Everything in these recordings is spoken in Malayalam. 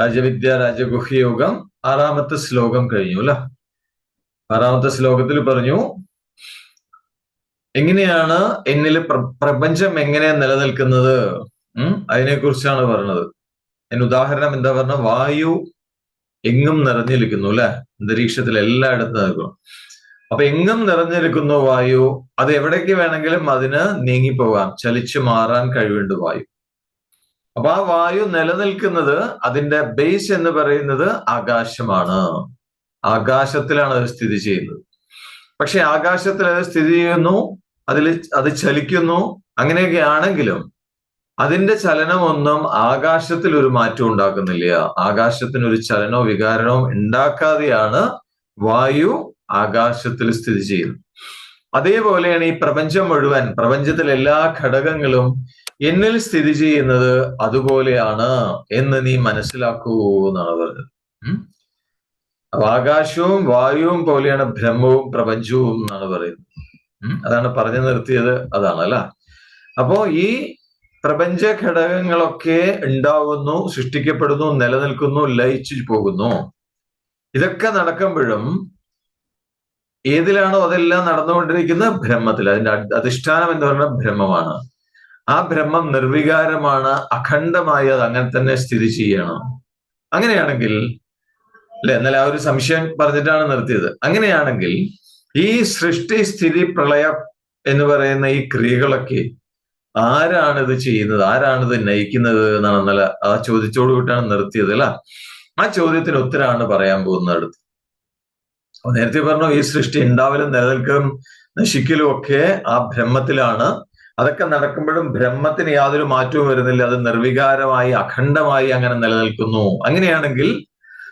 രാജവിദ്യ രാജഗുഹ്യയോഗം ആറാമത്തെ ശ്ലോകം കഴിഞ്ഞു അല്ല? ആറാമത്തെ ശ്ലോകത്തിൽ പറഞ്ഞു എങ്ങനെയാണ് എന്നിൽ പ്രപഞ്ചം എങ്ങനെ നിലനിൽക്കുന്നത്? ഉം അതിനെ കുറിച്ചാണ് പറഞ്ഞത്. അതിന് ഉദാഹരണം എന്താ പറഞ്ഞ വായു എങ്ങും നിറഞ്ഞിരിക്കുന്നു അല്ലെ? അന്തരീക്ഷത്തിൽ എല്ലായിടത്തും നിൽക്കുന്നു അപ്പൊ എങ്ങും നിറഞ്ഞിരിക്കുന്നു വായു അത് എവിടേക്ക് വേണമെങ്കിലും അതിന് നീങ്ങിപ്പോകാം ചലിച്ചു മാറാൻ കഴിവുണ്ട് വായു. അപ്പൊ ആ വായു നിലനിൽക്കുന്നത് അതിന്റെ ബേസ് എന്ന് പറയുന്നത് ആകാശമാണ്. ആകാശത്തിലാണ് അത് സ്ഥിതി ചെയ്യുന്നത്. പക്ഷെ ആകാശത്തിൽ അത് സ്ഥിതി ചെയ്യുന്നു അതിൽ അത് ചലിക്കുന്നു അങ്ങനെയൊക്കെ ആണെങ്കിലും അതിന്റെ ചലനമൊന്നും ആകാശത്തിൽ ഒരു മാറ്റം ഉണ്ടാക്കുന്നില്ല. ആകാശത്തിന് ഒരു ചലനോ വികാരനോ ഉണ്ടാക്കാതെയാണ് വായു ആകാശത്തിൽ സ്ഥിതി ചെയ്യുന്നത്. അതേപോലെയാണ് ഈ പ്രപഞ്ചം മുഴുവൻ പ്രപഞ്ചത്തിലെ എല്ലാ ഘടകങ്ങളും എന്നിൽ സ്ഥിതി ചെയ്യുന്നത് അതുപോലെയാണ് എന്ന് നീ മനസ്സിലാക്കൂ എന്നാണ് പറഞ്ഞത്. അപ്പൊ ആകാശവും വായുവും പോലെയാണ് ബ്രഹ്മവും പ്രപഞ്ചവും എന്നാണ് പറയുന്നത്. അതാണ് പറഞ്ഞു നിർത്തിയത്. അതാണ് അല്ല? അപ്പോ ഈ പ്രപഞ്ച ഘടകങ്ങളൊക്കെ ഉണ്ടാവുന്നു സൃഷ്ടിക്കപ്പെടുന്നു നിലനിൽക്കുന്നു ലയിച്ചു പോകുന്നു. ഇതൊക്കെ നടക്കുമ്പോഴും ഏതിലാണോ അതെല്ലാം നടന്നുകൊണ്ടിരിക്കുന്നത്? ബ്രഹ്മത്തിൽ. അതിന്റെ അധിഷ്ഠാനം എന്ന് പറയുന്നത് ബ്രഹ്മമാണ്. ആ ബ്രഹ്മം നിർവികാരമാണ് അഖണ്ഡമായി അത് അങ്ങനെ തന്നെ സ്ഥിതി ചെയ്യണം. അങ്ങനെയാണെങ്കിൽ അല്ലെ? എന്നാൽ ആ ഒരു സംശയം പറഞ്ഞിട്ടാണ് നിർത്തിയത്. അങ്ങനെയാണെങ്കിൽ ഈ സൃഷ്ടി സ്ഥിതി പ്രളയം എന്ന് പറയുന്ന ഈ ക്രിയകളൊക്കെ ആരാണിത് ചെയ്യുന്നത്? ആരാണിത് നയിക്കുന്നത് എന്നാണ് ഇന്നലെ ആ ചോദിച്ചോട് കൂട്ടാണ് നിർത്തിയത് അല്ല? ആ ചോദ്യത്തിന് ഉത്തരമാണ് പറയാൻ പോകുന്നത് അടുത്ത്. നേരത്തെ പറഞ്ഞു ഈ സൃഷ്ടി ഉണ്ടാവലും നിലനിൽക്കലും നശിക്കലും ഒക്കെ ആ ബ്രഹ്മത്തിലാണ്. അതൊക്കെ നടക്കുമ്പോഴും ബ്രഹ്മത്തിന് യാതൊരു മാറ്റവും വരുന്നില്ല. അത് നിർവികാരമായി അഖണ്ഡമായി അങ്ങനെ നിലനിൽക്കുന്നു. അങ്ങനെയാണെങ്കിൽ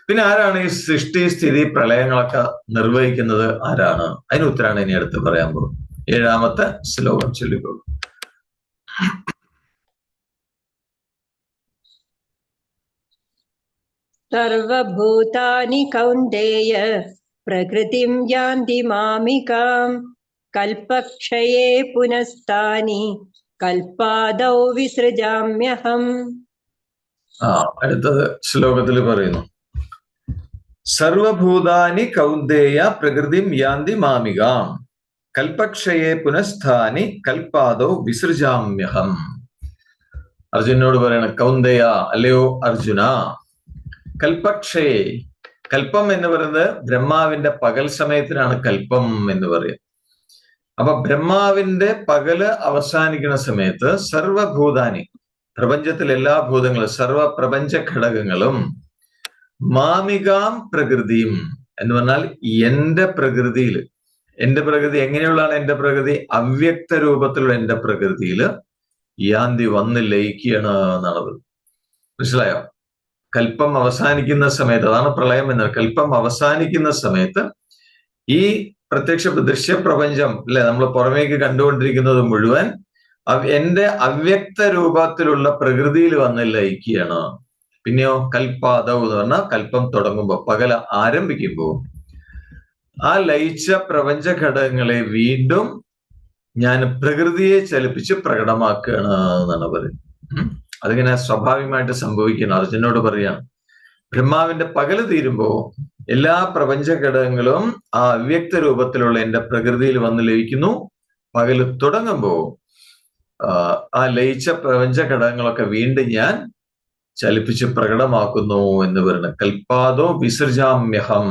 പിന്നെ ആരാണ് ഈ സൃഷ്ടി സ്ഥിതി പ്രളയങ്ങളൊക്കെ നിർവഹിക്കുന്നത് ആരാണ്? അതിന് ഉത്തരാണ് ഇനി അടുത്ത് പറയാൻ പോകുന്നത്. ഏഴാമത്തെ ശ്ലോകം ചൊല്ലിക്കോളൂ. സർവഭൂതാനി കൗന്ദേയ പ്രകൃതിം യാന്തി മാമികാം കൽപക്ഷയേ പുനസ്ഥാനി കൽപാദൗ വിസൃജാമ്യഹം. ആ അടുത്തത് ശ്ലോകത്തിൽ പറയുന്നു. സർവഭൂതാനി കൗന്ദേയ പ്രകൃതിം യാന്തി മാമികാം. കൽപക്ഷയെ പുനഃസ്ഥാനി കൽപ്പാദോ വിസൃജാമ്യഹം. അർജുനോട് പറയണ കൗന്ദയ അല്ലയോ അർജുന? കൽപക്ഷയെ കൽപ്പം എന്ന് പറയുന്നത് ബ്രഹ്മാവിന്റെ പകൽ സമയത്തിനാണ് കൽപ്പം എന്ന് പറയുന്നത്. അപ്പൊ ബ്രഹ്മാവിന്റെ പകൽ അവസാനിക്കുന്ന സമയത്ത് സർവഭൂതാനി പ്രപഞ്ചത്തിലെ എല്ലാ ഭൂതങ്ങളും സർവ പ്രപഞ്ച ഘടകങ്ങളും മാമികാം പ്രകൃതിയും എന്ന് പറഞ്ഞാൽ എന്റെ പ്രകൃതിയിൽ. എന്റെ പ്രകൃതി എങ്ങനെയുള്ളതാണ് എന്റെ പ്രകൃതി? അവ്യക്ത രൂപത്തിലുള്ള എന്റെ പ്രകൃതിയിൽ യാന്തി വന്ന് ലയിക്കുകയാണ് എന്നുള്ളത്. മനസ്സിലായോ? കൽപ്പം അവസാനിക്കുന്ന സമയത്ത് അതാണ് പ്രളയം എന്നത് കൽപ്പം അവസാനിക്കുന്ന സമയത്ത് ഈ പ്രത്യക്ഷ ദൃശ്യപ്രപഞ്ചം അല്ലെ? നമ്മൾ പുറമേക്ക് കണ്ടുകൊണ്ടിരിക്കുന്നത് മുഴുവൻ എന്റെ അവ്യക്ത രൂപത്തിലുള്ള പ്രകൃതിയിൽ വന്ന് ലയിക്കുകയാണ്. പിന്നെയോ കൽപ്പാദവ് എന്ന് പറഞ്ഞാൽ കൽപ്പം തുടങ്ങുമ്പോൾ പകൽ ആരംഭിക്കുമ്പോൾ ആ ലയിച്ച പ്രപഞ്ച ഘടകങ്ങളെ വീണ്ടും ഞാൻ പ്രകൃതിയെ ചലിപ്പിച്ച് പ്രകടമാക്കുകയാണ് എന്നാണ് പറയുന്നത്. അതിങ്ങനെ സ്വാഭാവികമായിട്ട് സംഭവിക്കണം അർജുനോട് പറയാണ് ബ്രഹ്മാവിന്റെ പകൽ തീരുമ്പോ എല്ലാ പ്രപഞ്ച ഘടകങ്ങളും ആ അവ്യക്ത രൂപത്തിലുള്ള എന്റെ പ്രകൃതിയിൽ വന്ന് ലയിക്കുന്നു. പകൽ തുടങ്ങുമ്പോൾ ആ ലയിച്ച പ്രപഞ്ച ഘടകങ്ങളൊക്കെ വീണ്ടും ഞാൻ ചലിപ്പിച്ച് പ്രകടമാക്കുന്നു എന്ന് പറയുന്നത് കൽപ്പാദോ വിസർജാമ്യഹം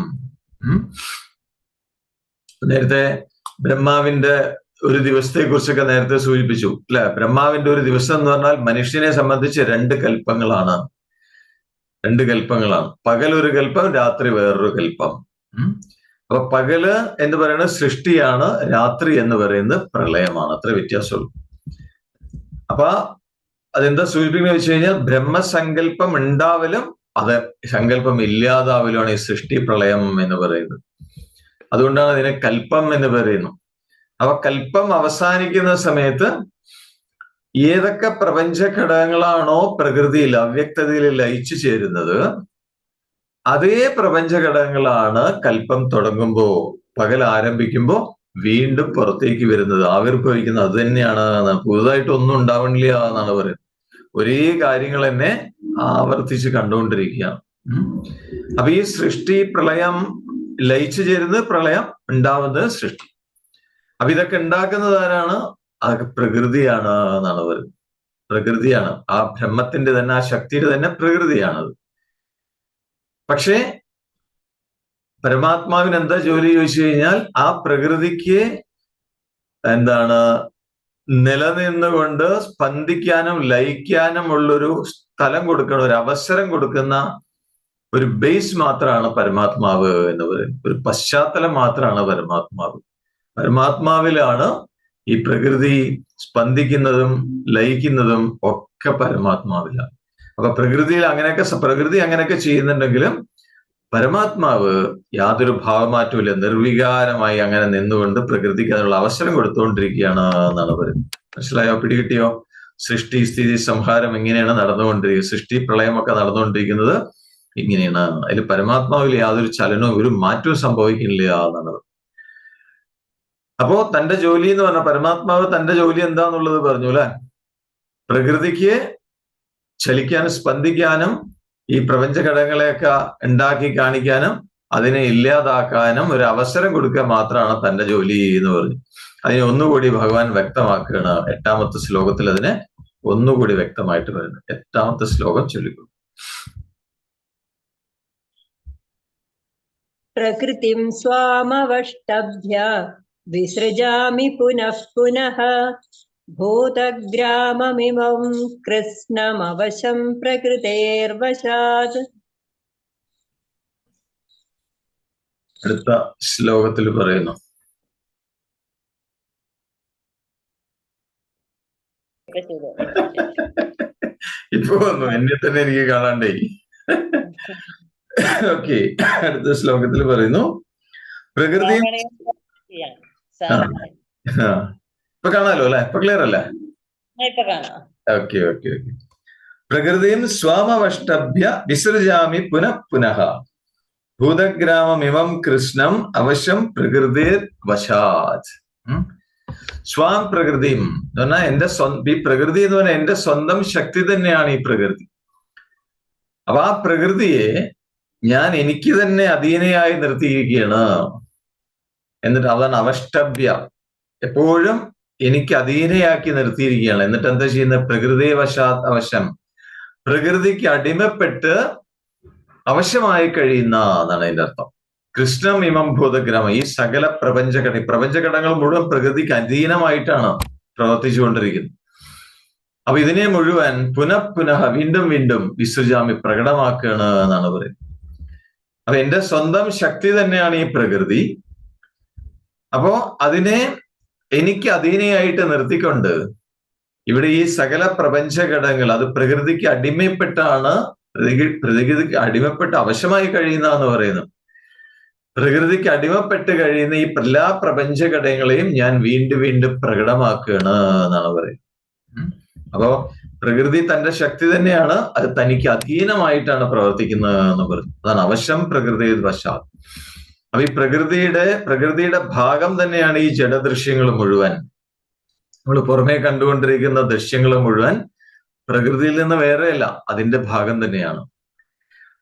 നേരത്തെ ബ്രഹ്മാവിന്റെ ഒരു ദിവസത്തെ കുറിച്ചൊക്കെ നേരത്തെ സൂചിപ്പിച്ചു. അല്ലെ? ബ്രഹ്മാവിന്റെ ഒരു ദിവസം എന്ന് പറഞ്ഞാൽ മനുഷ്യനെ സംബന്ധിച്ച് രണ്ട് കൽപ്പങ്ങളാണ്. രണ്ട് കൽപ്പങ്ങളാണ്. പകൽ ഒരു കൽപ്പം രാത്രി വേറൊരു കൽപ്പം. അപ്പൊ പകൽ എന്ന് പറയുന്നത് സൃഷ്ടിയാണ് രാത്രി എന്ന് പറയുന്നത് പ്രളയമാണ്. അത്ര വ്യത്യാസമുള്ളൂ. അപ്പൊ അതെന്താ സൂചിപ്പിക്കുന്നത് വെച്ച് കഴിഞ്ഞാൽ ബ്രഹ്മസങ്കല്പം ഉണ്ടാവലും അത് സങ്കല്പം ഇല്ലാതാവലുമാണ് ഈ സൃഷ്ടി പ്രളയം എന്ന് പറയുന്നത്. അതുകൊണ്ടാണ് അതിനെ കൽപ്പം എന്ന് പറയുന്നു. അപ്പൊ കൽപ്പം അവസാനിക്കുന്ന സമയത്ത് ഏതൊക്കെ പ്രപഞ്ച ഘടകങ്ങളാണോ പ്രകൃതിയിൽ അവ്യക്തതയിൽ ലയിച്ചു ചേരുന്നത്? അതേ പ്രപഞ്ച ഘടകങ്ങളാണ് കൽപ്പം തുടങ്ങുമ്പോൾ പകൽ ആരംഭിക്കുമ്പോൾ വീണ്ടും പുറത്തേക്ക് വരുന്നത്. ആവിർഭവിക്കുന്നത് അത് തന്നെയാണ്. പുതുതായിട്ട് ഒന്നും ഉണ്ടാവണില്ല എന്നാണ് പറയുന്നത്. ഒരേ കാര്യങ്ങൾ തന്നെ ആവർത്തിച്ച് കണ്ടുകൊണ്ടിരിക്കുകയാണ്. ഉം. അപ്പൊ ഈ സൃഷ്ടി പ്രളയം ലയിച്ചു ചേരുന്നത് പ്രളയം ഉണ്ടാവുന്നത് സൃഷ്ടി. അപ്പൊ ഇതൊക്കെ ഉണ്ടാക്കുന്നത് ആരാണ്? അതൊക്കെ പ്രകൃതിയാണ് എന്നാണ് പറയുന്നത്. പ്രകൃതിയാണ്. ആ ബ്രഹ്മത്തിന്റെ തന്നെ ആ ശക്തിയുടെ തന്നെ പ്രകൃതിയാണത്. പക്ഷേ പരമാത്മാവിന് എന്താ ജോലി ചോദിച്ചു കഴിഞ്ഞാൽ ആ പ്രകൃതിക്ക് എന്താണ് നിലനിന്നുകൊണ്ട് സ്പന്ദിക്കാനും ലയിക്കാനും ഉള്ളൊരു സ്ഥലം കൊടുക്കുന്ന ഒരു അവസരം കൊടുക്കുന്ന ഒരു ബേസ് മാത്രമാണ് പരമാത്മാവ് എന്ന് പറയുന്നത്. ഒരു പശ്ചാത്തലം മാത്രമാണ് പരമാത്മാവ്. പരമാത്മാവിലാണ് ഈ പ്രകൃതി സ്പന്ദിക്കുന്നതും ലയിക്കുന്നതും ഒക്കെ പരമാത്മാവിലാണ്. അപ്പൊ പ്രകൃതിയിൽ അങ്ങനെയൊക്കെ പ്രകൃതി അങ്ങനെയൊക്കെ ചെയ്യുന്നുണ്ടെങ്കിലും പരമാത്മാവ് യാതൊരു ഭാവമാറ്റവും നിർവികാരമായി അങ്ങനെ നിന്നുകൊണ്ട് പ്രകൃതിക്ക് അതിനുള്ള അവസരം കൊടുത്തുകൊണ്ടിരിക്കുകയാണ് എന്നാണ് പറയുന്നത്. മനസ്സിലായോ? പിടികിട്ടിയോ? സൃഷ്ടി സ്ഥിതി സംഹാരം എങ്ങനെയാണ് നടന്നുകൊണ്ടിരിക്കുന്നത്. സൃഷ്ടി പ്രളയമൊക്കെ നടന്നുകൊണ്ടിരിക്കുന്നത് ഇങ്ങനെയാണ്. അതിൽ പരമാത്മാവിൽ യാതൊരു ചലനവും ഒരു മാറ്റവും സംഭവിക്കുന്നില്ല എന്നാണ് അപ്പോ തന്റെ ജോലി എന്ന് പറഞ്ഞ പരമാത്മാവ് തന്റെ ജോലി എന്താന്നുള്ളത് പറഞ്ഞു അല്ലെ? പ്രകൃതിക്ക് ചലിക്കാനും സ്പന്ദിക്കാനും ഈ പ്രപഞ്ച ഘടകങ്ങളെയൊക്കെ ഉണ്ടാക്കി കാണിക്കാനും അതിനെ ഇല്ലാതാക്കാനും ഒരു അവസരം കൊടുക്കുക മാത്രമാണ് തന്റെ ജോലി എന്ന് പറഞ്ഞു. അതിനെ ഒന്നുകൂടി ഭഗവാൻ വ്യക്തമാക്കുകയാണ് എട്ടാമത്തെ ശ്ലോകത്തിൽ അതിനെ ഒന്നുകൂടി വ്യക്തമായിട്ട് വരുന്നു എട്ടാമത്തെ ശ്ലോകം ചൊല്ലിക്കും പ്രകൃതിം സ്വാമവഷ്ടഭ്യ विसृजामि पुनः पुनः भूतग्राममिमं कृत्स्नमवशं प्रकृतेर्वशात् അടുത്ത ശ്ലോകത്തിൽ പറയുന്നു ഇപ്പൊ വന്നു എന്നെ തന്നെ എനിക്ക് കാണാണ്ടേ ഓക്കെ അടുത്ത ശ്ലോകത്തിൽ പറയുന്നു പ്രകൃതി ആ. ഇപ്പൊ കാണാലോ അല്ലെ? ഇപ്പൊ ക്ലിയർ അല്ലേ? ഓക്കെ ഓക്കെ ഓക്കെ പ്രകൃതിയും സ്വാമവഷ്ടഭ്യ വിസൃജാമി പുനഃ പുനഃ. ഭൂതഗ്രാമമിമം കൃഷ്ണം അവശ്യം പ്രകൃതിർ വശാത്. സ്വാം പ്രകൃതിയും എന്ന് പറഞ്ഞാൽ എന്റെ സ്വന്തം ഈ പ്രകൃതി എന്ന് പറഞ്ഞാൽ എന്റെ സ്വന്തം ശക്തി തന്നെയാണ് ഈ പ്രകൃതി. അപ്പൊ ആ പ്രകൃതിയെ ഞാൻ എനിക്ക് തന്നെ അധീനയായി നിർത്തിയിരിക്കുകയാണ്. എന്നിട്ട് അതാണ് അവഷ്ടഭ്യ എപ്പോഴും എനിക്ക് അധീനയാക്കി നിർത്തിയിരിക്കുകയാണ്. എന്നിട്ട് എന്താ ചെയ്യുന്നത്? പ്രകൃതി വശാത് അവശം. പ്രകൃതിക്ക് അടിമപ്പെട്ട് അവശമായി കഴിയുന്ന എന്നാണ് അതിന്റെ അർത്ഥം. കൃഷ്ണം ഇമം ഭൂതഗ്രഹം. ഈ സകല പ്രപഞ്ചഘടന പ്രപഞ്ചഘടകങ്ങൾ മുഴുവൻ പ്രകൃതിക്ക് അധീനമായിട്ടാണ് പ്രവർത്തിച്ചുകൊണ്ടിരിക്കുന്നത്. അപ്പൊ ഇതിനെ മുഴുവൻ പുനഃ പുനഃ വീണ്ടും വീണ്ടും വിശ്വജാമി പ്രകടമാക്കുകയാണ് എന്നാണ് പറയുന്നത്. അപ്പൊ എന്റെ സ്വന്തം ശക്തി തന്നെയാണ് ഈ പ്രകൃതി. അപ്പോ അതിനെ എനിക്ക് അധീനയായിട്ട് നിർത്തിക്കൊണ്ട് ഇവിടെ ഈ സകല പ്രപഞ്ച ഘടകങ്ങൾ അത് പ്രകൃതിക്ക് അടിമപ്പെട്ടാണ് പ്രകൃതിക്ക് അടിമപ്പെട്ട് അവശമായി കഴിയുന്ന എന്ന് പറയുന്നു. പ്രകൃതിക്ക് അടിമപ്പെട്ട് കഴിയുന്ന ഈ എല്ലാ പ്രപഞ്ച ഘടകങ്ങളെയും ഞാൻ വീണ്ടും വീണ്ടും പ്രകടമാക്കുകയാണ് എന്നാണ് പറയുന്നത്. അപ്പോ പ്രകൃതി തന്റെ ശക്തി തന്നെയാണ് അത് തനിക്ക് അധീനമായിട്ടാണ് പ്രവർത്തിക്കുന്നത് എന്ന് പറഞ്ഞു അതാണ് അവശം പ്രകൃതി വശാത് അപ്പൊ ഈ പ്രകൃതിയുടെ പ്രകൃതിയുടെ ഭാഗം തന്നെയാണ് ഈ ജഡദൃശ്യങ്ങൾ മുഴുവൻ. നമ്മൾ പുറമേ കണ്ടുകൊണ്ടിരിക്കുന്ന ദൃശ്യങ്ങൾ മുഴുവൻ പ്രകൃതിയിൽ നിന്ന് വേറെയല്ല അതിന്റെ ഭാഗം തന്നെയാണ്.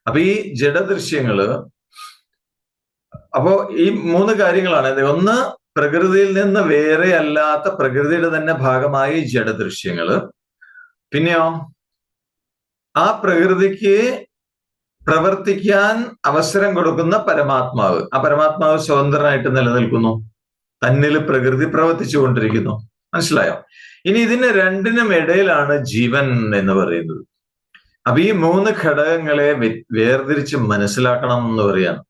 അപ്പൊ ഈ ജഡദൃശ്യങ്ങൾ അപ്പോ ഈ മൂന്ന് കാര്യങ്ങളാണ്. ഒന്ന് പ്രകൃതിയിൽ നിന്ന് വേറെ അല്ലാത്ത പ്രകൃതിയുടെ തന്നെ ഭാഗമായ ജഡദൃശ്യങ്ങൾ പിന്നെയോ ആ പ്രകൃതിക്ക് പ്രവർത്തിക്കാൻ അവസരം കൊടുക്കുന്ന പരമാത്മാവ്. ആ പരമാത്മാവ് സ്വതന്ത്രനായിട്ട് നിലനിൽക്കുന്നു. തന്നിൽ പ്രകൃതി പ്രവർത്തിച്ചു കൊണ്ടിരിക്കുന്നു. മനസ്സിലായോ? ഇനി ഇതിന് രണ്ടിനും ഇടയിലാണ് ജീവൻ എന്ന് പറയുന്നത്. അപ്പൊ ഈ മൂന്ന് ഘടകങ്ങളെ വേർതിരിച്ച് മനസ്സിലാക്കണം എന്ന് പറയാണ്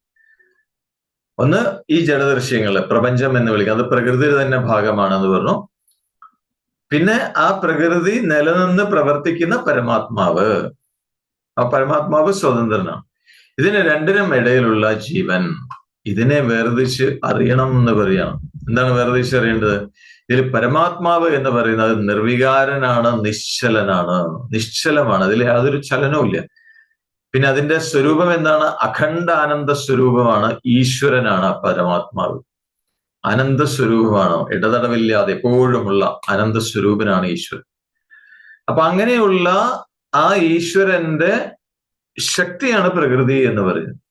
ഒന്ന് ഈ ജഡദൃശ്യങ്ങൾ പ്രപഞ്ചം എന്ന് വിളിക്കുന്നത് അത് പ്രകൃതിയുടെ തന്നെ ഭാഗമാണെന്ന് പറഞ്ഞു. പിന്നെ ആ പ്രകൃതി നിലനിന്ന് പ്രവർത്തിക്കുന്ന പരമാത്മാവ്. ആ പരമാത്മാവ് സ്വതന്ത്രനാണ് ഇതിന് രണ്ടിനും ഇടയിലുള്ള ജീവൻ. ഇതിനെ വേർതിരിച്ച് അറിയണം എന്ന് പറയണം എന്താണ് വേർതിരിച്ച് അറിയേണ്ടത്? ഇതിൽ പരമാത്മാവ് എന്ന് പറയുന്നത് നിർവികാരനാണ് നിശ്ചലനാണ്. നിശ്ചലമാണ്. അതിൽ യാതൊരു ചലനവും പിന്നെ അതിന്റെ സ്വരൂപം എന്താണ്? അഖണ്ഡ ആനന്ദ സ്വരൂപമാണ്. ഈശ്വരനാണ് പരമാത്മാവ്. അനന്ത സ്വരൂപമാണ്. ഇടതടവില്ലാതെ എപ്പോഴുമുള്ള അനന്ത സ്വരൂപനാണ് ഈശ്വരൻ. അപ്പൊ അങ്ങനെയുള്ള ആ ഈശ്വരന്റെ ശക്തിയാണ് പ്രകൃതി എന്ന് പറയുന്നത്.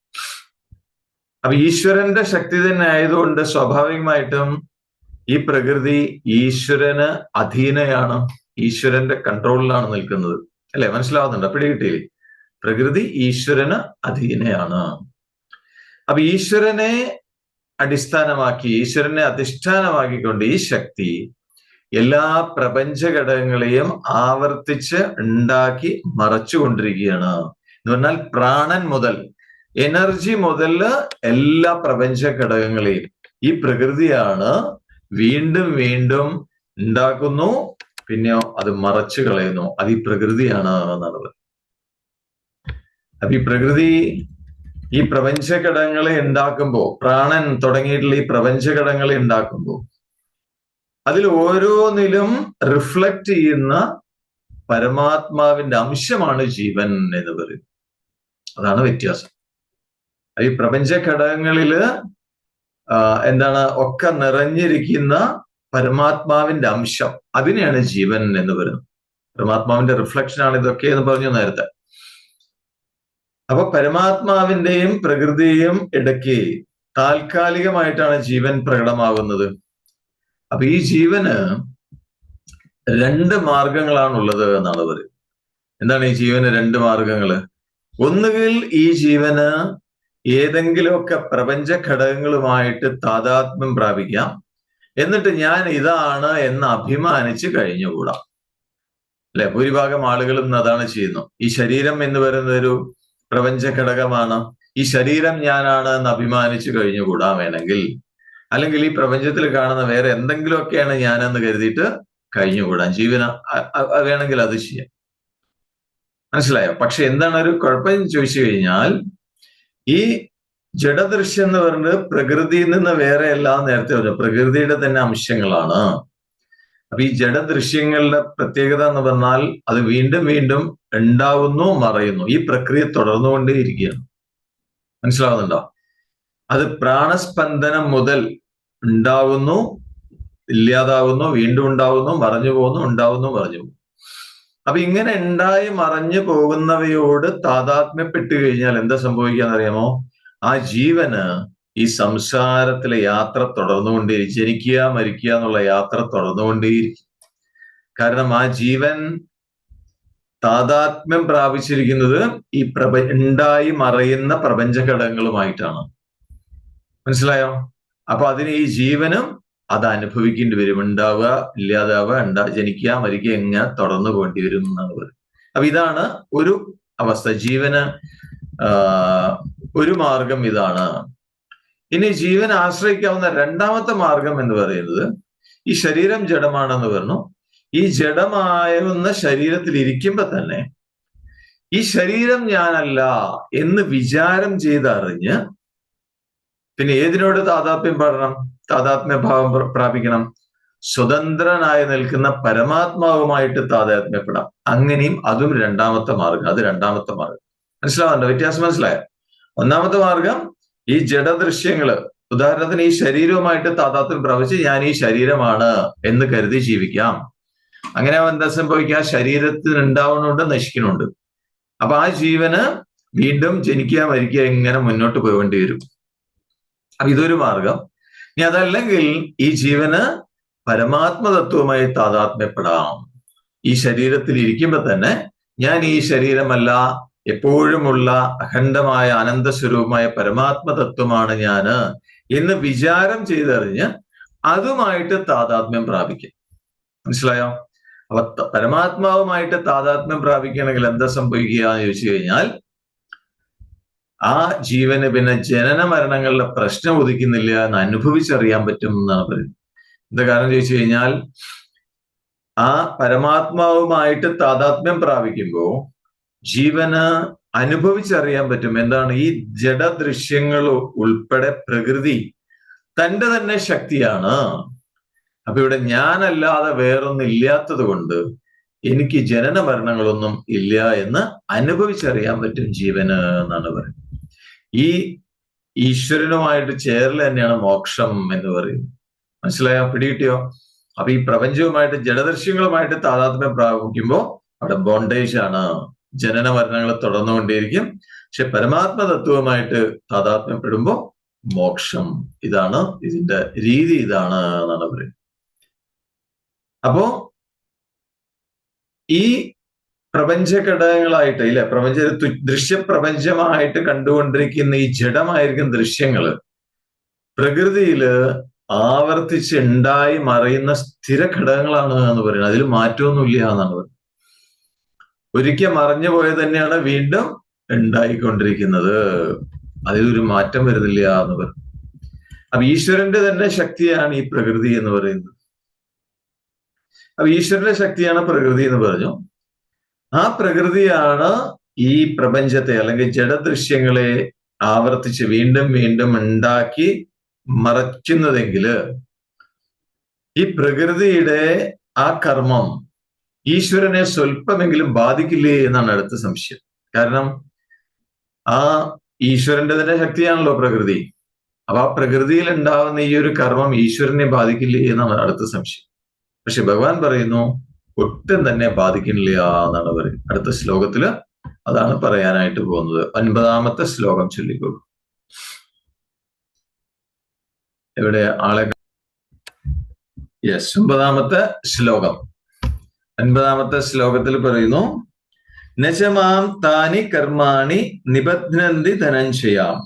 അപ്പൊ ഈശ്വരന്റെ ശക്തി തന്നെ ആയതുകൊണ്ട് സ്വാഭാവികമായിട്ടും ഈ പ്രകൃതി ഈശ്വരന് അധീനയാണ് ഈശ്വരന്റെ കൺട്രോളിലാണ് നിൽക്കുന്നത്. അല്ലെ? മനസ്സിലാവുന്നുണ്ടോ? പിടികിട്ടിയില്ലേ? പ്രകൃതി ഈശ്വരന് അധീനയാണ്. അപ്പൊ ഈശ്വരനെ അടിസ്ഥാനമാക്കി ഈശ്വരനെ അധിഷ്ഠാനമാക്കിക്കൊണ്ട് ഈ ശക്തി എല്ലാ പ്രപഞ്ച ഘടകങ്ങളെയും ആവർത്തിച്ച് ഉണ്ടാക്കി മറച്ചുകൊണ്ടിരിക്കുകയാണ്. എന്ന് പറഞ്ഞാൽ പ്രാണൻ മുതൽ എനർജി മുതൽ എല്ലാ പ്രപഞ്ച ഘടകങ്ങളെയും ഈ പ്രകൃതിയാണ് വീണ്ടും വീണ്ടും ഉണ്ടാക്കുന്നു പിന്നെ അത് മറച്ചു കളയുന്നു. അത് ഈ പ്രകൃതിയാണ് പറയുന്നത് അപ്പൊ ഈ പ്രകൃതി ഈ പ്രപഞ്ച ഘടകങ്ങളെ ഉണ്ടാക്കുമ്പോൾ പ്രാണൻ തുടങ്ങിയിട്ടുള്ള ഈ പ്രപഞ്ച ഘടകങ്ങളെ ഉണ്ടാക്കുമ്പോ അതിൽ ഓരോന്നിലും റിഫ്ലക്റ്റ് ചെയ്യുന്ന പരമാത്മാവിന്റെ അംശമാണ് ജീവൻ എന്ന് പറയുന്നത്. അതാണ് വ്യത്യാസം. ഈ പ്രപഞ്ച ഘടകങ്ങളിൽ എന്താണ് ഒക്കെ നിറഞ്ഞിരിക്കുന്ന പരമാത്മാവിന്റെ അംശം അതിനെയാണ് ജീവൻ എന്ന് പറയുന്നത്. പരമാത്മാവിന്റെ റിഫ്ലക്ഷൻ ആണ് ഇതൊക്കെ എന്ന് പറഞ്ഞു നേരത്തെ. അപ്പൊ പരമാത്മാവിന്റെയും പ്രകൃതിയും ഇടയ്ക്ക് താൽക്കാലികമായിട്ടാണ് ജീവൻ പ്രകടമാകുന്നത്. അപ്പൊ ഈ ജീവന് രണ്ട് മാർഗങ്ങളാണുള്ളത് എന്നാണ് പറയുന്നത്. എന്താണ് ഈ ജീവന് രണ്ട് മാർഗങ്ങൾ? ഒന്നുകിൽ ഈ ജീവന് ഏതെങ്കിലുമൊക്കെ പ്രപഞ്ച ഘടകങ്ങളുമായിട്ട് താതാത്മ്യം പ്രാപിക്കാം. എന്നിട്ട് ഞാൻ ഇതാണ് എന്ന് അഭിമാനിച്ച് കഴിഞ്ഞുകൂടാം. അല്ലെ? ഭൂരിഭാഗം ആളുകളും അതാണ് ചെയ്യുന്നു. ഈ ശരീരം എന്ന് പറയുന്ന ഒരു പ്രപഞ്ച ഘടകമാണ്. ഈ ശരീരം ഞാനാണ് എന്ന് അഭിമാനിച്ചു കഴിഞ്ഞുകൂടാ വേണമെങ്കിൽ. അല്ലെങ്കിൽ ഈ പ്രപഞ്ചത്തിൽ കാണുന്ന വേറെ എന്തെങ്കിലുമൊക്കെയാണ് ഞാനെന്ന് കരുതിയിട്ട് കഴിഞ്ഞുകൂടാം ജീവന വേണമെങ്കിൽ അത് ചെയ്യാം. മനസ്സിലായോ? പക്ഷെ എന്താണ് ഒരു കുഴപ്പം ചോദിച്ചു കഴിഞ്ഞാൽ ഈ ജഡദൃശ്യം എന്ന് പറഞ്ഞത് പ്രകൃതിയിൽ നിന്ന് വേറെ എല്ലാം നേരത്തെ പറഞ്ഞു. പ്രകൃതിയുടെ തന്നെ അംശങ്ങളാണ്. അപ്പൊ ഈ ജഡദൃശ്യങ്ങളുടെ പ്രത്യേകത എന്ന് പറഞ്ഞാൽ അത് വീണ്ടും വീണ്ടും ഉണ്ടാവുന്നു മറയുന്നു. ഈ പ്രക്രിയ തുടർന്നുകൊണ്ടേയിരിക്കുകയാണ്. മനസ്സിലാവുന്നുണ്ടോ? അത് പ്രാണസ്പന്ദനം മുതൽ ഉണ്ടാവുന്നു ഇല്ലാതാവുന്നു വീണ്ടും ഉണ്ടാവുന്നു മറഞ്ഞു പോകുന്നു ഉണ്ടാവുന്നു മറഞ്ഞു പോകുന്നു. അപ്പൊ ഇങ്ങനെ ഉണ്ടായി മറഞ്ഞു പോകുന്നവയോട് താതാത്മ്യപ്പെട്ട് കഴിഞ്ഞാൽ എന്താ സംഭവിക്കാന്ന് അറിയാമോ ആ ജീവന് ഈ സംസാരത്തിലെ യാത്ര തുടർന്നുകൊണ്ടേ ജനിക്കുക മരിക്കുക എന്നുള്ള യാത്ര തുടർന്നുകൊണ്ടേയിരിക്കും കാരണം ആ ജീവൻ താതാത്മ്യം പ്രാപിച്ചിരിക്കുന്നത് ഈ പ്രപ ഉണ്ടായി മറയുന്ന പ്രപഞ്ച ഘടകങ്ങളുമായിട്ടാണ് മനസ്സിലായോ? അപ്പൊ അതിന് ഈ ജീവനും അത് അനുഭവിക്കേണ്ടി വരും ഉണ്ടാവുക ഇല്ലാതാവുക ഉണ്ടാ ജനിക്കുക മരിക്കുക എങ്ങനെ തുടർന്നു പോകേണ്ടി വരും എന്നാണ് പറയുന്നത് അപ്പൊ ഇതാണ് ഒരു അവസ്ഥ. ജീവന് ഒരു മാർഗം ഇതാണ്. ഇനി ജീവൻ ആശ്രയിക്കാവുന്ന രണ്ടാമത്തെ മാർഗം എന്ന് പറയുന്നത് ഈ ശരീരം ജഡമാണെന്ന് പറഞ്ഞു. ഈ ജഡമായുന്ന ശരീരത്തിൽ ഇരിക്കുമ്പോ തന്നെ ഈ ശരീരം ഞാനല്ല എന്ന് വിചാരം ചെയ്തറിഞ്ഞ് പിന്നെ ഏതിനോട് താതാത്മ്യം പാടണം? താതാത്മ്യഭാവം പ്രാപിക്കണം. സ്വതന്ത്രനായി നിൽക്കുന്ന പരമാത്മാവുമായിട്ട് താതാത്മ്യപ്പെടാം. അങ്ങനെയും അതും രണ്ടാമത്തെ മാർഗം. അത് രണ്ടാമത്തെ മാർഗം. മനസ്സിലാവണ്ടോ വ്യത്യാസം മനസ്സിലായോ? ഒന്നാമത്തെ മാർഗം ഈ ജഡദൃശ്യങ്ങൾ. ഉദാഹരണത്തിന് ഈ ശരീരവുമായിട്ട് താതാത്മ്യം പ്രാപിച്ച് ഞാൻ ഈ ശരീരമാണ് എന്ന് കരുതി ജീവിക്കാം. അങ്ങനെ എന്താ സംഭവിക്കുക? ശരീരത്തിന് ഉണ്ടാവുന്നുണ്ട് നശിക്കുന്നുണ്ട്. അപ്പൊ ആ ജീവന് വീണ്ടും ജനിക്കുക മരിക്കുക ഇങ്ങനെ മുന്നോട്ട് പോകേണ്ടി വരും. അപ്പൊ ഇതൊരു മാർഗം. ഇനി അതല്ലെങ്കിൽ ഈ ജീവന് പരമാത്മതത്വമായി താതാത്മ്യപ്പെടാം. ഈ ശരീരത്തിൽ ഇരിക്കുമ്പോൾ തന്നെ ഞാൻ ഈ ശരീരമല്ല എപ്പോഴുമുള്ള അഖണ്ഡമായ അനന്തസ്വരൂപമായ പരമാത്മതത്വമാണ് ഞാൻ എന്ന് വിചാരം ചെയ്തറിഞ്ഞ് അതുമായിട്ട് താതാത്മ്യം പ്രാപിക്കും. മനസ്സിലായോ? അപ്പൊ പരമാത്മാവുമായിട്ട് താതാത്മ്യം പ്രാപിക്കണമെങ്കിൽ എന്താ സംഭവിക്കുക എന്ന് ചോദിച്ചു കഴിഞ്ഞാൽ ആ ജീവന് പിന്നെ ജനന മരണങ്ങളുടെ പ്രശ്നം ഉദിക്കുന്നില്ല എന്ന് അനുഭവിച്ചറിയാൻ പറ്റും എന്നാണ് പറയുന്നത്. എന്താ കാരണം ചോദിച്ചു കഴിഞ്ഞാൽ ആ പരമാത്മാവുമായിട്ട് താതാത്മ്യം പ്രാപിക്കുമ്പോൾ ജീവന് അനുഭവിച്ചറിയാൻ പറ്റും. എന്താണ്? ഈ ജഡദൃശ്യങ്ങൾ ഉൾപ്പെടെ പ്രകൃതി തന്റെ തന്നെ ശക്തിയാണ്. അപ്പൊ ഇവിടെ ഞാനല്ലാതെ വേറൊന്നും ഇല്ലാത്തത് കൊണ്ട് എനിക്ക് ജനന മരണങ്ങളൊന്നും ഇല്ല എന്ന് അനുഭവിച്ചറിയാൻ പറ്റും ജീവന് എന്നാണ് പറയുന്നത്. ഈ ഈശ്വരനുമായിട്ട് ചേരൽ തന്നെയാണ് മോക്ഷം എന്ന് പറയുന്നത്. മനസ്സിലായോ? പിടികിട്ടിയോ? അപ്പൊ ഈ പ്രപഞ്ചവുമായിട്ട് ജഡദൃശ്യങ്ങളുമായിട്ട് താതാത്മ്യം പ്രാപിക്കുമ്പോൾ അവിടെ ബോണ്ടേജ് ആണ് ജനന മരണങ്ങൾ തുടർന്നുകൊണ്ടേയിരിക്കും. പക്ഷെ പരമാത്മ താതാത്മ്യപ്പെടുമ്പോൾ താതാത്മ്യപ്പെടുമ്പോ മോക്ഷം. ഇതാണ് ഇതിന്റെ രീതി ഇതാണ് എന്നാണ് പറയുന്നത്. അപ്പോ ഈ പ്രപഞ്ച ഘടകങ്ങളായിട്ട് ഇല്ലെ? പ്രപഞ്ച ദൃശ്യപ്രപഞ്ചമായിട്ട് കണ്ടുകൊണ്ടിരിക്കുന്ന ഈ ജഡമായിരിക്കും ദൃശ്യങ്ങൾ പ്രകൃതിയിൽ ആവർത്തിച്ച് ഉണ്ടായി മറയുന്ന സ്ഥിര ഘടകങ്ങളാണ് എന്ന് പറയുന്നത്. അതിൽ മാറ്റമൊന്നുമില്ല എന്നാണ് പറയുന്നത് ഒരിക്കൽ മറഞ്ഞു പോയത് തന്നെയാണ് വീണ്ടും ഉണ്ടായിക്കൊണ്ടിരിക്കുന്നത്. അതിലൊരു മാറ്റം വരുന്നില്ല എന്ന് പറയും അപ്പൊ ഈശ്വരന്റെ തന്നെ ശക്തിയാണ് ഈ പ്രകൃതി എന്ന് പറയുന്നത്. അപ്പൊ ഈശ്വരന്റെ ശക്തിയാണ് പ്രകൃതി എന്ന് പറഞ്ഞു. ആ പ്രകൃതിയാണ് ഈ പ്രപഞ്ചത്തെ അല്ലെങ്കിൽ ജഡദൃശ്യങ്ങളെ ആവർത്തിച്ച് വീണ്ടും വീണ്ടും ഉണ്ടാക്കി മറയ്ക്കുന്നതെങ്കിൽ ഈ പ്രകൃതിയുടെ ആ കർമ്മം ഈശ്വരനെ സ്വല്പമെങ്കിലും ബാധിക്കില്ലേ എന്നാണ് അടുത്ത സംശയം. കാരണം ആ ഈശ്വരന്റെ തന്നെ ശക്തിയാണല്ലോ പ്രകൃതി. അപ്പൊ ആ പ്രകൃതിയിൽ ഉണ്ടാവുന്ന ഈ ഒരു കർമ്മം ഈശ്വരനെ ബാധിക്കില്ലേ എന്നാണ് അടുത്ത സംശയം. പക്ഷെ ഭഗവാൻ പറയുന്നു ഒട്ടും തന്നെ ബാധിക്കുന്നില്ല എന്നാണ് പറയുന്നത് അടുത്ത ശ്ലോകത്തിൽ അതാണ് പറയാനായിട്ട് പോകുന്നത്. ഒൻപതാമത്തെ ശ്ലോകം ചൊല്ലിക്കോളൂ. എവിടെ? ആളെ യെസ് ഒമ്പതാമത്തെ ശ്ലോകം. ഒൻപതാമത്തെ ശ്ലോകത്തിൽ പറയുന്നു നജമാം താനി കർമാണി നിബധ്നന്തി ധനഞ്ജയാം.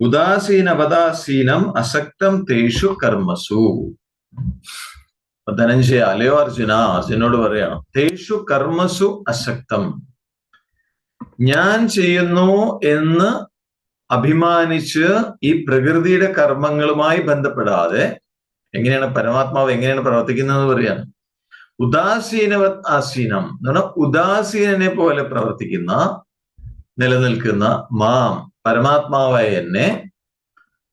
ഉദാസീനവദാസീനം അസക്തം തേഷു കർമ്മസു. ധനഞ്ജയ അല്ലയോ അർജുന? അർജുനോട് പറയണം തേഷു കർമ്മസു അശക്തം. ഞാൻ ചെയ്യുന്നു എന്ന് അഭിമാനിച്ച് ഈ പ്രകൃതിയുടെ കർമ്മങ്ങളുമായി ബന്ധപ്പെടാതെ എങ്ങനെയാണ് പരമാത്മാവ് എങ്ങനെയാണ് പ്രവർത്തിക്കുന്നതെന്ന് പറയാണ് ഉദാസീനവത് ആസീനം എന്ന് പറഞ്ഞാൽ ഉദാസീനനെ പോലെ പ്രവർത്തിക്കുന്ന നിലനിൽക്കുന്ന മാം പരമാത്മാവായ എന്നെ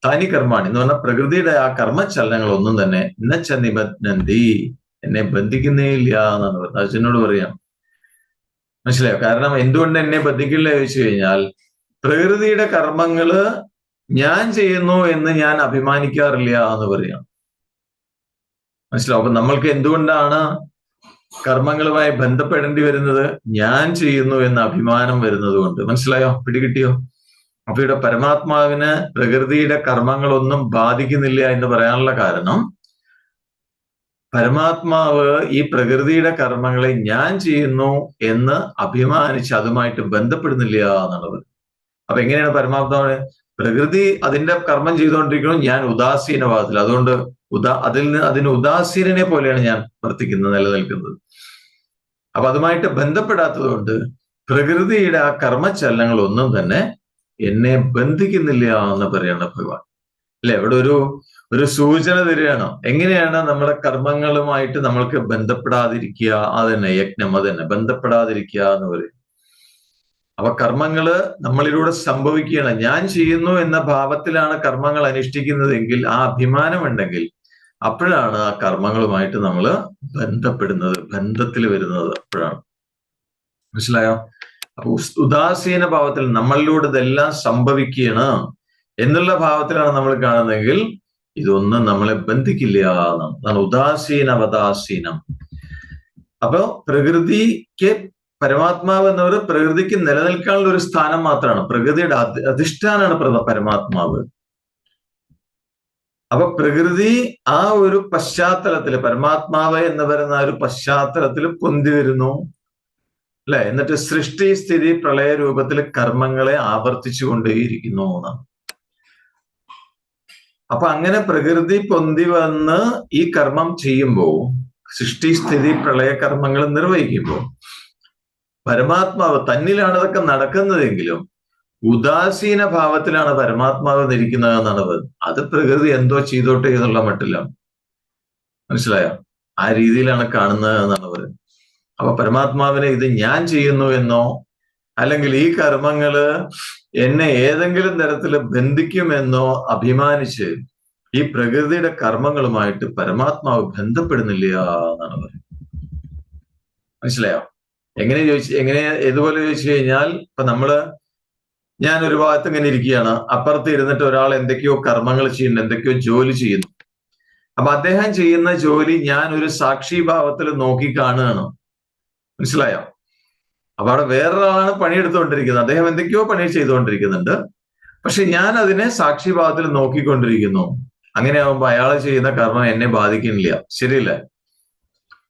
താനി കർമാണി എന്ന് പറഞ്ഞാൽ പ്രകൃതിയുടെ ആ കർമ്മചലനങ്ങൾ ഒന്നും തന്നെ നച്ച നിബന്ധി എന്നെ ബന്ധിക്കുന്നേ ഇല്ല എന്നാണ് പറയുന്നത് അർജുനോട് പറയാം. മനസ്സിലായോ? കാരണം എന്തുകൊണ്ട് എന്നെ ബന്ധിക്കില്ല ചോദിച്ചു കഴിഞ്ഞാൽ പ്രകൃതിയുടെ കർമ്മങ്ങൾ ഞാൻ ചെയ്യുന്നു എന്ന് ഞാൻ അഭിമാനിക്കാറില്ല എന്ന് പറയാം. മനസ്സിലാവും അപ്പൊ നമ്മൾക്ക് എന്തുകൊണ്ടാണ് കർമ്മങ്ങളുമായി ബന്ധപ്പെടേണ്ടി വരുന്നത്? ഞാൻ ചെയ്യുന്നു എന്ന അഭിമാനം വരുന്നത് കൊണ്ട്. മനസ്സിലായോ? പിടികിട്ടിയോ? അപ്പൊ ഇവിടെ പരമാത്മാവിന് പ്രകൃതിയുടെ കർമ്മങ്ങളൊന്നും ബാധിക്കുന്നില്ല എന്ന് പറയാനുള്ള കാരണം പരമാത്മാവ് ഈ പ്രകൃതിയുടെ കർമ്മങ്ങളെ ഞാൻ ചെയ്യുന്നു എന്ന് അഭിമാനിച്ച് അതുമായിട്ട് ബന്ധപ്പെടുന്നില്ല എന്നുള്ളത്. അപ്പൊ എങ്ങനെയാണ് പരമാത്മാവ് പ്രകൃതി അതിന്റെ കർമ്മം ചെയ്തുകൊണ്ടിരിക്കുന്നു ഞാൻ ഉദാസീനവാദത്തിൽ അതുകൊണ്ട് ഉദാ അതിൽ നിന്ന് അതിന് ഉദാസീനനെ പോലെയാണ് ഞാൻ വർത്തിക്കുന്നത് നിലനിൽക്കുന്നത്. അപ്പൊ അതുമായിട്ട് ബന്ധപ്പെടാത്തത് കൊണ്ട് പ്രകൃതിയുടെ ആ കർമ്മചലനങ്ങൾ ഒന്നും തന്നെ എന്നെ ബന്ധിക്കുന്നില്ല എന്ന് പറയാണ് ഭഗവാൻ. അല്ലെ? ഇവിടെ ഒരു ഒരു സൂചന തരികയാണ്. എങ്ങനെയാണ് നമ്മുടെ കർമ്മങ്ങളുമായിട്ട് നമ്മൾക്ക് ബന്ധപ്പെടാതിരിക്കുക? അതന്നെ യജ്ഞം അതന്നെ. ബന്ധപ്പെടാതിരിക്കുക എന്ന് പറയും അപ്പൊ കർമ്മങ്ങൾ നമ്മളിലൂടെ സംഭവിക്കുകയാണ്. ഞാൻ ചെയ്യുന്നു എന്ന ഭാവത്തിലാണ് കർമ്മങ്ങൾ അനുഷ്ഠിക്കുന്നതെങ്കിൽ ആ അഭിമാനം ഉണ്ടെങ്കിൽ അപ്പോഴാണ് ആ കർമ്മങ്ങളുമായിട്ട് നമ്മൾ ബന്ധപ്പെടുന്നത് ബന്ധത്തിൽ വരുന്നത് അപ്പോഴാണ്. മനസ്സിലായോ? ഉദാസീന ഭാവത്തിൽ നമ്മളിലൂടെ ഇതെല്ലാം സംഭവിക്കുകയാണ് എന്നുള്ള ഭാവത്തിലാണ് നമ്മൾ കാണുന്നതെങ്കിൽ ഇതൊന്നും നമ്മളെ ബന്ധിക്കില്ല എന്നാണ്. അതാണ് ഉദാസീന അവദാസീനം അപ്പൊ പ്രകൃതിക്ക് പരമാത്മാവ് എന്നവർ പ്രകൃതിക്ക് നിലനിൽക്കാനുള്ള ഒരു സ്ഥാനം മാത്രമാണ്. പ്രകൃതിയുടെ അധി- അധിഷ്ഠാനാണ് പരമാത്മാവ്. അപ്പൊ പ്രകൃതി ആ ഒരു പശ്ചാത്തലത്തിൽ പരമാത്മാവ് എന്ന് പറയുന്ന ആ ഒരു പശ്ചാത്തലത്തിൽ പൊന്തി വരുന്നു. അല്ലെ? എന്നിട്ട് സൃഷ്ടി സ്ഥിതി പ്രളയ രൂപത്തിൽ കർമ്മങ്ങളെ ആവർത്തിച്ചു കൊണ്ടേയിരിക്കുന്നു എന്നാണ്. അപ്പൊ അങ്ങനെ പ്രകൃതി പൊന്തി വന്ന് ഈ കർമ്മം ചെയ്യുമ്പോൾ സൃഷ്ടി സ്ഥിതി പ്രളയ കർമ്മങ്ങൾ നിർവഹിക്കുമ്പോൾ പരമാത്മാവ് തന്നിലാണ് ഇതൊക്കെ നടക്കുന്നതെങ്കിലും ഉദാസീന ഭാവത്തിലാണ് പരമാത്മാവ് നിരിക്കുന്നത് എന്നാണ് അത് പ്രകൃതി എന്തോ ചെയ്തോട്ടെ എന്നുള്ള മട്ടിലാണ്. മനസ്സിലായോ? ആ രീതിയിലാണ് കാണുന്നത് എന്നാണ് പറയുന്നത് അപ്പൊ പരമാത്മാവിനെ ഇത് ഞാൻ ചെയ്യുന്നു എന്നോ അല്ലെങ്കിൽ ഈ കർമ്മങ്ങൾ എന്നെ ഏതെങ്കിലും തരത്തിൽ ബന്ധിക്കുമെന്നോ അഭിമാനിച്ച് ഈ പ്രകൃതിയുടെ കർമ്മങ്ങളുമായിട്ട് പരമാത്മാവ് ബന്ധപ്പെടുന്നില്ല എന്നാണ് പറയുന്നത്. മനസ്സിലായോ? എങ്ങനെ ചോദിച്ചു എങ്ങനെ ഇതുപോലെ ചോദിച്ചു കഴിഞ്ഞാൽ ഇപ്പൊ നമ്മൾ ഞാൻ ഒരു ഭാഗത്ത് ഇങ്ങനെ ഇരിക്കുകയാണ്. അപ്പുറത്ത് ഇരുന്നിട്ട് ഒരാൾ എന്തൊക്കെയോ കർമ്മങ്ങൾ ചെയ്യുന്നു എന്തൊക്കെയോ ജോലി ചെയ്യുന്നു. അപ്പൊ അദ്ദേഹം ചെയ്യുന്ന ജോലി ഞാൻ ഒരു സാക്ഷി ഭാവത്തിൽ നോക്കി കാണുകയാണ്. മനസ്സിലായോ? അപ്പൊ അവിടെ വേറൊരാളാണ് പണിയെടുത്തുകൊണ്ടിരിക്കുന്നത്. അദ്ദേഹം എന്തൊക്കെയോ പണി ചെയ്തുകൊണ്ടിരിക്കുന്നുണ്ട്. പക്ഷെ ഞാൻ അതിനെ സാക്ഷിഭാവത്തിൽ നോക്കിക്കൊണ്ടിരിക്കുന്നു. അങ്ങനെ ആവുമ്പോ അയാൾ ചെയ്യുന്ന കർമ്മം എന്നെ ബാധിക്കുന്നില്ല. ശരിയല്ലേ?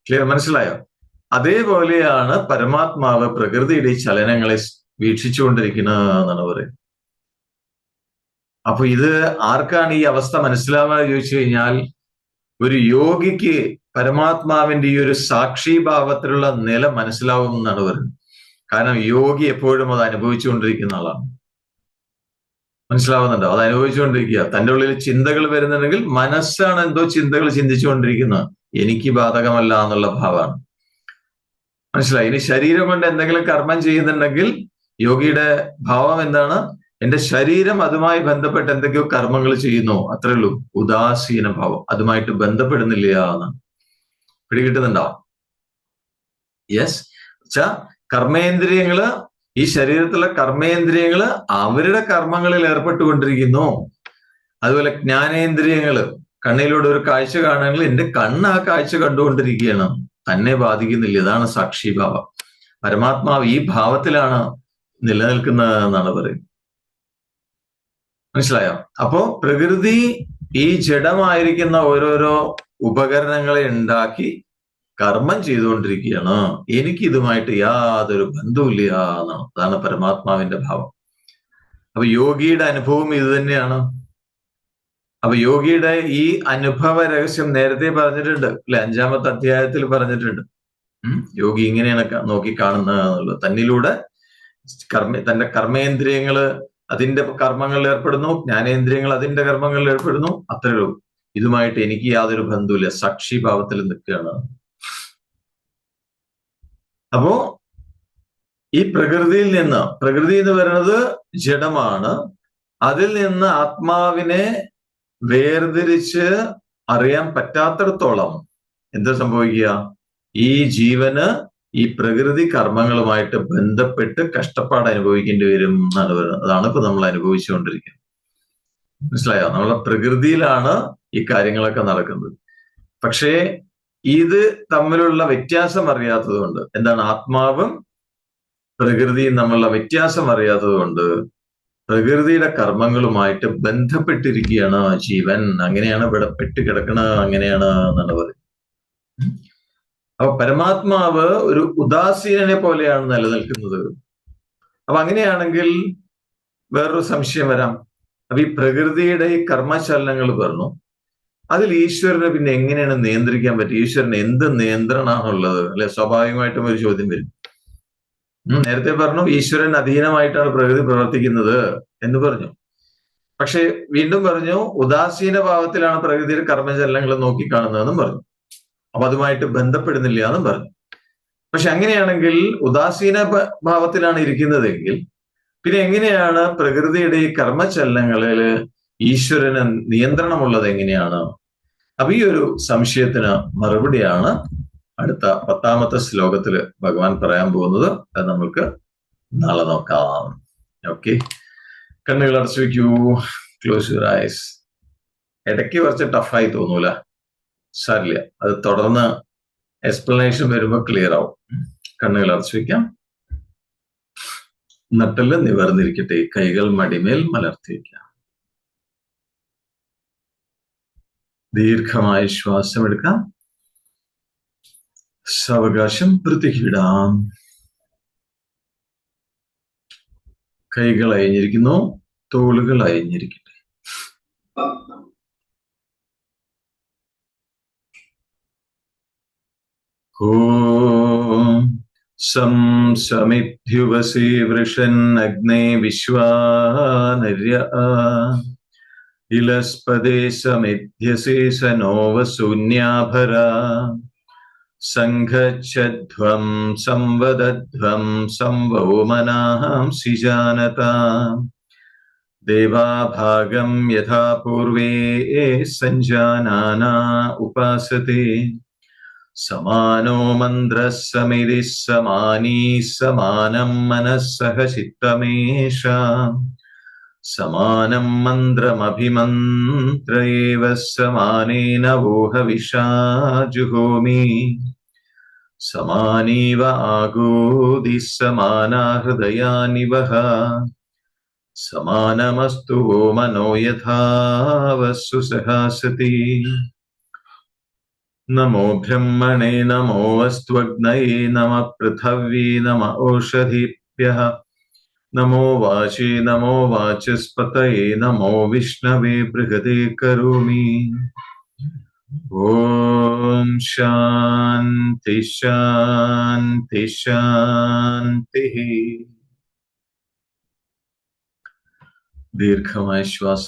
ക്ലിയർ മനസ്സിലായോ? അതേപോലെയാണ് പരമാത്മാവ് പ്രകൃതിയുടെ ചലനങ്ങളെ വീക്ഷിച്ചുകൊണ്ടിരിക്കുന്നത് എന്നാണ് പറയുന്നത്. അപ്പൊ ഇത് ആർക്കാണ് ഈ അവസ്ഥ മനസ്സിലാവുക ചോദിച്ചു കഴിഞ്ഞാൽ ഒരു യോഗിക്ക് പരമാത്മാവിന്റെ ഈ ഒരു സാക്ഷിഭാവത്തിലുള്ള നില മനസ്സിലാവും എന്നാണ് പറയുന്നത്. കാരണം യോഗി എപ്പോഴും അത് അനുഭവിച്ചുകൊണ്ടിരിക്കുന്ന ആളാണ്. മനസ്സിലാവുന്നുണ്ടോ? അത് അനുഭവിച്ചുകൊണ്ടിരിക്കുക തന്റെ ഉള്ളിൽ ചിന്തകൾ വരുന്നുണ്ടെങ്കിൽ മനസ്സാണ് എന്തോ ചിന്തകൾ ചിന്തിച്ചുകൊണ്ടിരിക്കുന്നത് എനിക്ക് ബാധകമല്ല എന്നുള്ള ഭാവമാണ്. മനസ്സിലായി? ഇനി ശരീരം കൊണ്ട് എന്തെങ്കിലും കർമ്മം ചെയ്യുന്നുണ്ടെങ്കിൽ യോഗിയുടെ ഭാവം എന്താണ്? എന്റെ ശരീരം അതുമായി ബന്ധപ്പെട്ട് എന്തൊക്കെയോ കർമ്മങ്ങൾ ചെയ്യുന്നു. അത്രേ ഉള്ളൂ. ഉദാസീന ഭാവം. അതുമായിട്ട് ബന്ധപ്പെടുന്നില്ല എന്നാണ്. പിടികിട്ടുന്നുണ്ടോ യെസ് വെച്ചാ കർമ്മേന്ദ്രിയങ്ങൾ ഈ ശരീരത്തിലെ കർമ്മേന്ദ്രിയങ്ങൾ അവരുടെ കർമ്മങ്ങളിൽ ഏർപ്പെട്ടുകൊണ്ടിരിക്കുന്നു. അതുപോലെ ജ്ഞാനേന്ദ്രിയങ്ങൾ കണ്ണിലൂടെ ഒരു കാഴ്ച കാണുകയാണെങ്കിൽ എന്റെ കണ്ണ് ആ കാഴ്ച കണ്ടുകൊണ്ടിരിക്കുകയാണ്. തന്നെ ബാധിക്കുന്നില്ല. ഇതാണ് സാക്ഷിഭാവം പരമാത്മാവ് ഈ ഭാവത്തിലാണ് നിലനിൽക്കുന്നത് എന്നാണ് പറയുന്നത്. മനസ്സിലായോ? അപ്പോ പ്രകൃതി ഈ ജഡമായിരിക്കുന്ന ഓരോരോ ഉപകരണങ്ങളെ ഉണ്ടാക്കി കർമ്മം ചെയ്തുകൊണ്ടിരിക്കുകയാണ്. എനിക്ക് ഇതുമായിട്ട് യാതൊരു ബന്ധവുമില്ല എന്നാണ്. അതാണ് പരമാത്മാവിന്റെ ഭാവം. അപ്പൊ യോഗിയുടെ അനുഭവം ഇത് തന്നെയാണ്. അപ്പൊ യോഗിയുടെ ഈ അനുഭവ രഹസ്യം നേരത്തെ പറഞ്ഞിട്ടുണ്ട്. അല്ലെ? അഞ്ചാമത്തെ അധ്യായത്തിൽ പറഞ്ഞിട്ടുണ്ട്. യോഗി ഇങ്ങനെയാണ് നോക്കി കാണുന്നത് എന്നുള്ളത്. തന്നിലൂടെ കർമ്മ തന്റെ കർമ്മേന്ദ്രിയങ്ങൾ അതിന്റെ കർമ്മങ്ങളിൽ ഏർപ്പെടുന്നു. ജ്ഞാനേന്ദ്രിയങ്ങൾ അതിന്റെ കർമ്മങ്ങളിൽ ഏർപ്പെടുന്നു. അത്രയുള്ളൂ ഇതുമായിട്ട് എനിക്ക് യാതൊരു ബന്ധവുമില്ല. സാക്ഷിഭാവത്തിൽ നിൽക്കുകയാണ്. അപ്പോ ഈ പ്രകൃതിയിൽ നിന്ന് പ്രകൃതി എന്ന് പറയുന്നത് ജഡമാണ്. അതിൽ നിന്ന് ആത്മാവിനെ വേർതിരിച്ച് അറിയാൻ പറ്റാത്തിടത്തോളം എന്താ സംഭവിക്കുക? ഈ ജീവന് ഈ പ്രകൃതി കർമ്മങ്ങളുമായിട്ട് ബന്ധപ്പെട്ട് കഷ്ടപ്പാട് അനുഭവിക്കേണ്ടി വരും എന്നാണ് പറയുന്നത്. അതാണ് ഇപ്പൊ നമ്മൾ അനുഭവിച്ചുകൊണ്ടിരിക്കുന്നത്. മനസ്സിലായോ? നമ്മളെ പ്രകൃതിയിലാണ് ഈ കാര്യങ്ങളൊക്കെ നടക്കുന്നത്. പക്ഷേ ഇത് തമ്മിലുള്ള വ്യത്യാസം അറിയാത്തതുകൊണ്ട് എന്താണ് ആത്മാവും പ്രകൃതിയും തമ്മിലുള്ള വ്യത്യാസം അറിയാത്തതുകൊണ്ട് പ്രകൃതിയുടെ കർമ്മങ്ങളുമായിട്ട് ബന്ധപ്പെട്ടിരിക്കുകയാണ് ജീവൻ. അങ്ങനെയാണ് ഇവിടെ പെട്ട് കിടക്കണത് അങ്ങനെയാണ് എന്നാണ് പറയുന്നത്. അപ്പൊ പരമാത്മാവ് ഒരു ഉദാസീനനെ പോലെയാണ് നിലനിൽക്കുന്നത്. അപ്പൊ അങ്ങനെയാണെങ്കിൽ വേറൊരു സംശയം വരാം. അപ്പൊ ഈ പ്രകൃതിയുടെ ഈ കർമ്മചലനങ്ങൾ പറഞ്ഞു. അതിൽ ഈശ്വരനെ പിന്നെ എങ്ങനെയാണ് നിയന്ത്രിക്കാൻ പറ്റുക? ഈശ്വരന് എന്ത് നിയന്ത്രണമാണുള്ളത്? അല്ലെ സ്വാഭാവികമായിട്ടും ഒരു ചോദ്യം വരും. നേരത്തെ പറഞ്ഞു ഈശ്വരൻ അധീനമായിട്ടാണ് പ്രകൃതി പ്രവർത്തിക്കുന്നത് എന്ന് പറഞ്ഞു. പക്ഷെ വീണ്ടും പറഞ്ഞു ഉദാസീന ഭാവത്തിലാണ് പ്രകൃതിയുടെ കർമ്മചലനങ്ങൾ നോക്കിക്കാണുന്നതെന്നും പറഞ്ഞു. അപ്പൊ അതുമായിട്ട് ബന്ധപ്പെടുന്നില്ല എന്നും പറഞ്ഞു. പക്ഷെ അങ്ങനെയാണെങ്കിൽ ഉദാസീന ഭാവത്തിലാണ് ഇരിക്കുന്നതെങ്കിൽ പിന്നെ എങ്ങനെയാണ് പ്രകൃതിയുടെ ഈ കർമ്മചലനങ്ങളിൽ ഈശ്വരന് നിയന്ത്രണമുള്ളത് എങ്ങനെയാണ്? അപ്പൊ ഈ ഒരു സംശയത്തിന് മറുപടിയാണ് അടുത്ത പത്താമത്തെ ശ്ലോകത്തിൽ ഭഗവാൻ പറയാൻ പോകുന്നത്. അത് നമ്മൾക്ക് നാളെ നോക്കാം. ഓക്കെ കണ്ണുകൾ അടച്ചു വെക്കൂ ക്ലോസ് യുവർ ഐസ് ഇടയ്ക്ക് കുറച്ച് ടഫായി തോന്നൂല. സാരില്ല. അത് തുടർന്ന് എക്സ്പ്ലനേഷൻ വരുമ്പോൾ ക്ലിയർ ആവും. കണ്ണുകൾ അടച്ചു വെക്കാം നട്ടൽ നിവർന്നിരിക്കട്ടെ കൈകൾ മടിമേൽ മലർത്തി വയ്ക്കാം ദീർഘമായ ശ്വാസം എടുക്കാം സാവകാശം വൃത്തിക്കിടാം കൈകൾ അയഞ്ഞിരിക്കുന്നു തോളുകൾ അയഞ്ഞിരിക്കട്ടെ. ഓം. सं समित्युवसि वृषन्नग्ने विश्वानर्य इलस्पदे समिध्यसि स नो वसून्याभरा सङ्घच्छध्वं संवदध्वं संवोमनांसि जानता देवाभागं यथा पूर्वे सञ्जानाना उपासते। समानो मन्द्रः समिति समानी समानं मनः सह चित्तमेष। समानम् मन्त्रमभिमन्त्र एव समानेन वोहविषा जुहोमि समानीव आगूदिः समानाहृदयानि वः समानमस्तु वो मनो यथा वस्तु सहासति। नमो ब्रह्मणे, नमो अस्त्वग्नये नम पृथ्वी, नम ओषधीभ्य नमो वाचे, नमो वाचस्पत नमो विष्णवे, बृहदे कौमी ओ शांति शांति शांति दीर्घमय श्वास